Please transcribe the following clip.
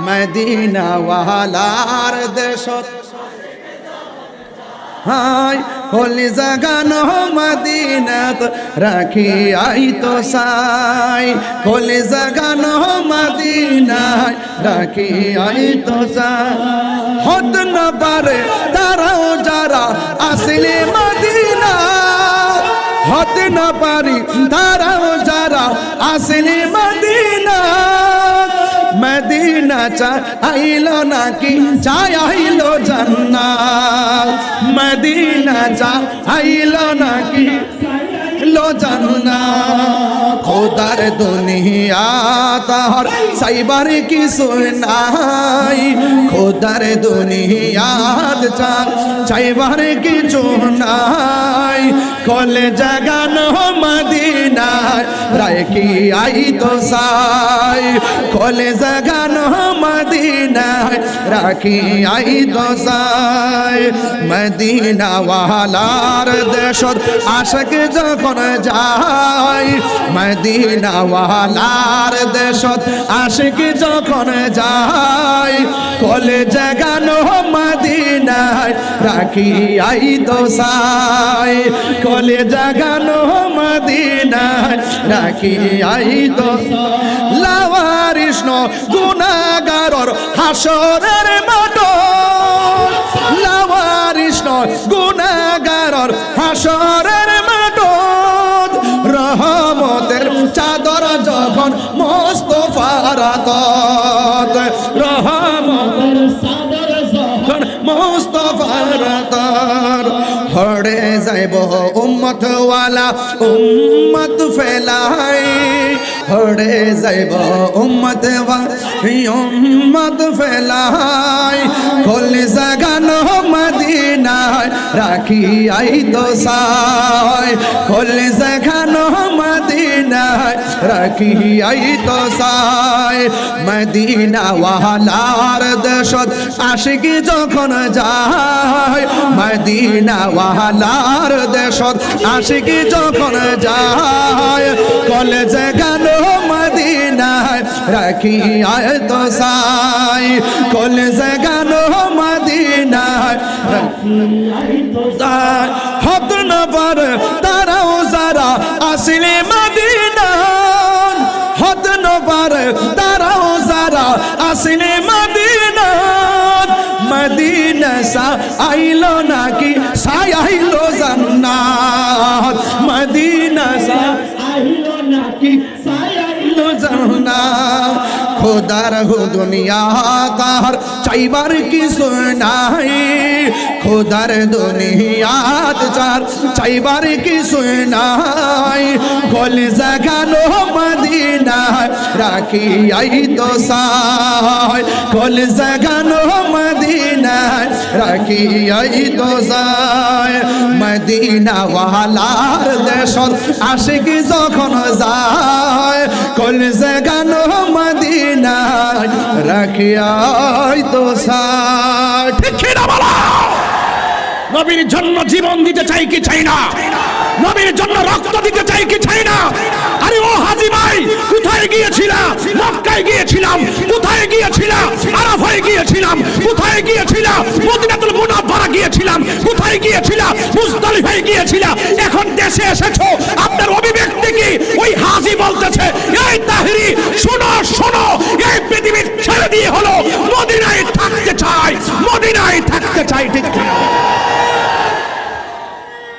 Medina ওয়ালার দেশত। High কলি জাগানো মদিনাত রাখি আই তো সাই জাগানো রাখি আই তো হত না পারে তারাও যারা আসলে মদিনা হতে না পারি তারাও যারা আসলে মদিনা মদিনা চা আইলো নাকি? চাই আইলো জান্নাত। মদিনা চা আইলো নাকি? লো জান্নাত। খোদার দুনিয়া তাহার সাইবার কি নাই। খোদার দুনিয়াত চান, চাইবার কিছু নাই। কলে জাগানো মদিনায় রায় কি আই তো সাই? কলে জাগানো মদিনায়, রাখি আই তো সাই। মদিনা ওয়ালার দেশত আশক যখন যায় মদিনা ওয়ালার দেশত আশিক যখন যায় কলে জাগানো মদিনায় রাখি আই তো সাই কলে জাগানো মদিনায় রাখি আই তো লাওয়ারিষ্ণ গুণাগারর হাসরের মাঠ মোস্তফার আতত হড়ে যাইব উম্মত ওয়ালা উম্মত ফেলাই। হড়ে যাইব উম্মত উম্মত ফেলাই। কলি জাগানো মদিনায় রাখি আই তো সাই কলি জাগানো মদিনায় রাখি আই তো সাই মদিনা ওয়ালার দেশত আশিকি যখন যায় মদিনা ওয়ালার দেশত আশিকি যখন যায়, কলেজে গান মদিনায় রাখি আয় তো সাই কলেজে গান মদিনায় রাখি আয় তো সাই হত তারাও যারা আসলে মদিনান হত নবার তারাও যারা। আসলে মদিনান মদিনা সা আইলো নাকি? সাই আইলো খোদার হো দুনিয়া তার চাইবার কিছু নাই। খোদার দুনিয়াত চার চাইবার কিছু নাই। গলে জাগানো মদিনায় রাখি আই তো সাই গলে জাগানো মদিনায় রাখি আই তো সাই মদিনা ওয়ালার দেশত আশিক যখন যায় কলে মদিনায় রাখি আই তো নবীর জন্য জীবন দিতে চাই কি চাই না? নবীর জন্য রক্ত দিতে চাই কি চাই না? আরে ও হাজি ভাই, কোথায় গিয়েছিলাম? মক্কায় গিয়েছিলাম। কোথায় গিয়েছিলাম? আরাফায় গিয়েছিলাম। কোথায় গিয়েছিলাম? মদিনাতুল মুনাফফারা গিয়েছিলাম। কোথায় গিয়েছিলাম? মুজদালিফায় গিয়েছিলাম। এখন দেশে এসেছ। আপনার অভিব্যক্তি কি? ওই হাজি বলতেছে, এই তাহরি, শোনো চাই ঠিক কিনা?